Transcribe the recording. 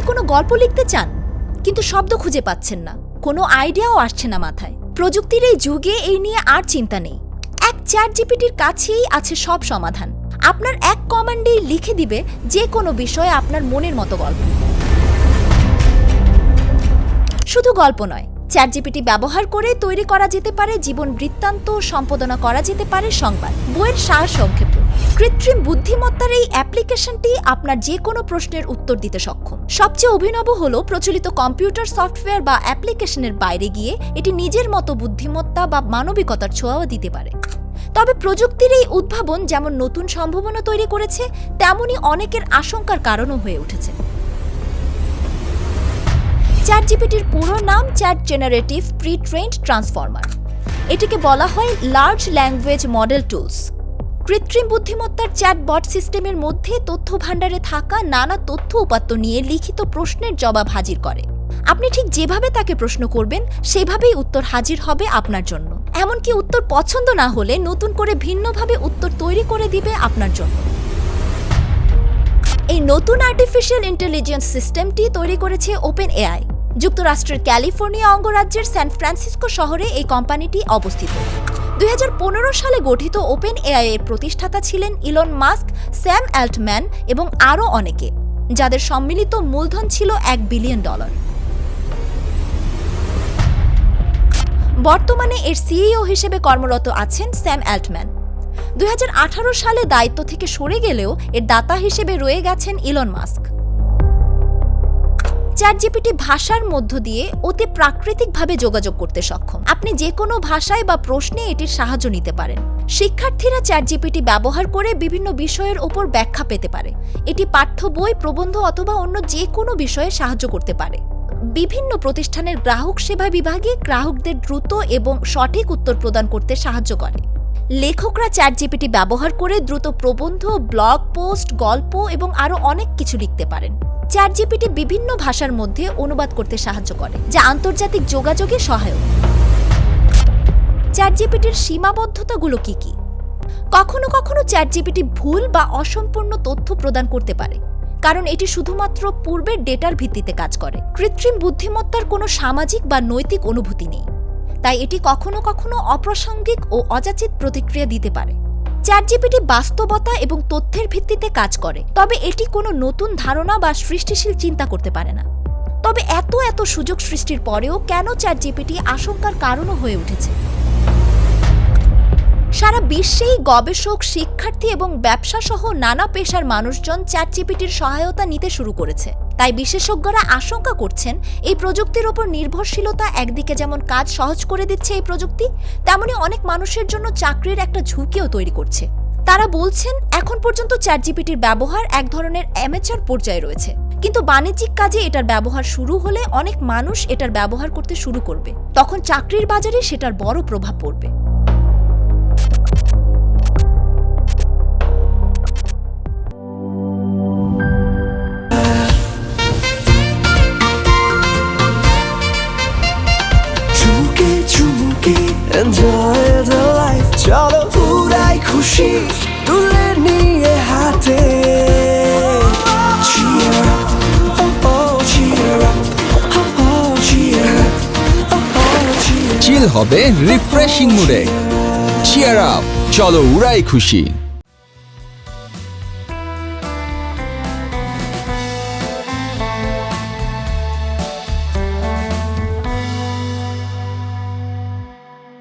গল্প লিখতে চান, কিন্তু শব্দ খুঁজে পাচ্ছেন না। কোনো আইডিয়াও আসছে না মাথায়। প্রযুক্তির এই যুগে এই নিয়ে আর চিন্তা নেই। এক চ্যাট জিপিটির কাছেই আছে সব সমাধান। আপনার এক কমান্ডেই লিখে দিবে যে কোনো বিষয়ে আপনার মনের মতো গল্প। শুধু গল্প নয় চ্যাট জিপিটি ব্যবহার করে তৈরি করা যেতে পারে, জীবন বৃত্তান্ত সম্পাদনা করা যেতে পারে সংবাদ। বইয়ের সার সংক্ষেপ। কৃত্রিম বুদ্ধিমত্তার এই অ্যাপ্লিকেশনটি আপনার যে কোনো প্রশ্নের উত্তর দিতে সক্ষম। সবচেয়ে অভিনব হলো প্রচলিত কম্পিউটার সফটওয়্যার বা অ্যাপ্লিকেশনের বাইরে গিয়ে এটি নিজের মতো বুদ্ধিমত্তা বা মানবিকতার ছোঁয়াও দিতে পারে। তবে প্রযুক্তির এই উদ্ভাবন যেমন নতুন সম্ভাবনা তৈরি করেছে, তেমনি অনেকের আশঙ্কার কারণও হয়ে উঠেছে। চ্যাট জিপিটির পুরো নাম chat generative pre trained transformer. এটিকে বলা হয় লার্জ ল্যাঙ্গুয়েজ মডেল টুলস। কৃত্রিম বুদ্ধিমত্তার চ্যাটবট সিস্টেমের মধ্যে তথ্য ভাণ্ডারে থাকা নানা তথ্য উপাত্ত নিয়ে লিখিত প্রশ্নের জবাব হাজির করে। আপনি ঠিক যেভাবে তাকে প্রশ্ন করবেন, সেভাবেই উত্তর হাজির হবে আপনার জন্য। এমনকি উত্তর পছন্দ না হলে নতুন করে ভিন্নভাবে উত্তর তৈরি করে দিবে আপনার জন্য। এই নতুন আর্টিফিশিয়াল ইন্টেলিজেন্স সিস্টেমটি তৈরি করেছে ওপেন এআই যুক্তরাষ্ট্রের ক্যালিফোর্নিয়া অঙ্গরাজ্যের স্যান ফ্রান্সিসকো শহরে এই কোম্পানিটি অবস্থিত। দুই হাজার পনেরো সালে গঠিত ওপেন এআই এর প্রতিষ্ঠাতা ছিলেন ইলন মাস্ক, স্যাম অ্যাল্টম্যান এবং আরও অনেকে, যাদের সম্মিলিত মূলধন ছিল এক বিলিয়ন ডলার। বর্তমানে এর সিইও হিসেবে কর্মরত আছেন স্যাম অ্যাল্টম্যান। দুই হাজার আঠারো সালে দায়িত্ব থেকে সরে গেলেও এর দাতা হিসেবে রয়ে গেছেন ইলন মাস্ক। চ্যাট জিপিটি ভাষার মধ্য দিয়ে অতি প্রাকৃতিকভাবে যোগাযোগ করতে সক্ষম। আপনি যে কোনো ভাষায় বা প্রশ্নে এটির সাহায্য নিতে পারেন। শিক্ষার্থীরা চ্যাট জিপিটি ব্যবহার করে বিভিন্ন বিষয়ের ওপর ব্যাখ্যা পেতে পারে। এটি পাঠ্য বই, প্রবন্ধ অথবা অন্য যে কোনো বিষয়ে সাহায্য করতে পারে। বিভিন্ন প্রতিষ্ঠানের গ্রাহক সেবা বিভাগে গ্রাহকদের দ্রুত এবং সঠিক উত্তর প্রদান করতে সাহায্য করে। লেখকরা চ্যাট জিপিটি ব্যবহার করে দ্রুত প্রবন্ধ, ব্লগ পোস্ট, গল্প এবং আরও অনেক কিছু লিখতে পারেন। চ্যাট জিপিটি বিভিন্ন ভাষার মধ্যে অনুবাদ করতে সাহায্য করে, যা আন্তর্জাতিক যোগাযোগে সহায়ক। চ্যাট জিপিটির সীমাবদ্ধতাগুলো কি কি? কখনো কখনো চ্যাট জিপিটি ভুল বা অসম্পূর্ণ তথ্য প্রদান করতে পারে, কারণ এটি শুধুমাত্র পূর্বের ডেটার ভিত্তিতে কাজ করে। কৃত্রিম বুদ্ধিমত্তার কোনো সামাজিক বা নৈতিক অনুভূতি নেই, তাই এটি কখনো কখনো অপ্রাসঙ্গিক ও অযাচিত প্রতিক্রিয়া দিতে পারে। চ্যাট জিপিটি বাস্তবতা এবং তথ্যের ভিত্তিতে কাজ করে। তবে এটি কোনো নতুন ধারণা বা সৃষ্টিশীল চিন্তা করতে পারে না। তবে এত এত সুযোগ সৃষ্টির পরেও কেন চ্যাট জিপিটি আশঙ্কার কারণও হয়ে উঠেছে? সারা বিশ্বেই গবেষক, শিক্ষার্থী এবং ব্যবসা সহ নানা পেশার মানুষজন চ্যাট জিপিটির সহায়তা নিতে শুরু করেছে। তাই বিশেষজ্ঞরা আশঙ্কা করছেন, এই প্রযুক্তির ওপর নির্ভরশীলতা একদিকে যেমন কাজ সহজ করে দিচ্ছে এই প্রযুক্তি, তেমনি অনেক মানুষের জন্য চাকরির একটা ঝুঁকিও তৈরি করছে। তারা বলছেন, এখন পর্যন্ত চ্যাট জিপিটির ব্যবহার এক ধরনের অ্যামেচার পর্যায়ে রয়েছে। কিন্তু বাণিজ্যিক কাজে এটার ব্যবহার শুরু হলে অনেক মানুষ এটার ব্যবহার করতে শুরু করবে। তখন চাকরির বাজারে সেটার বড় প্রভাব পড়বে। চুমুকে the life চলো উড়াই খুশি তুলে নিয়ে হাতে Cheer up, oh oh, cheer up, oh oh, cheer up, oh oh, cheer চিল হবে রিফ্রেশিং মুডে চিয়ার আপ চলো উড়াই খুশি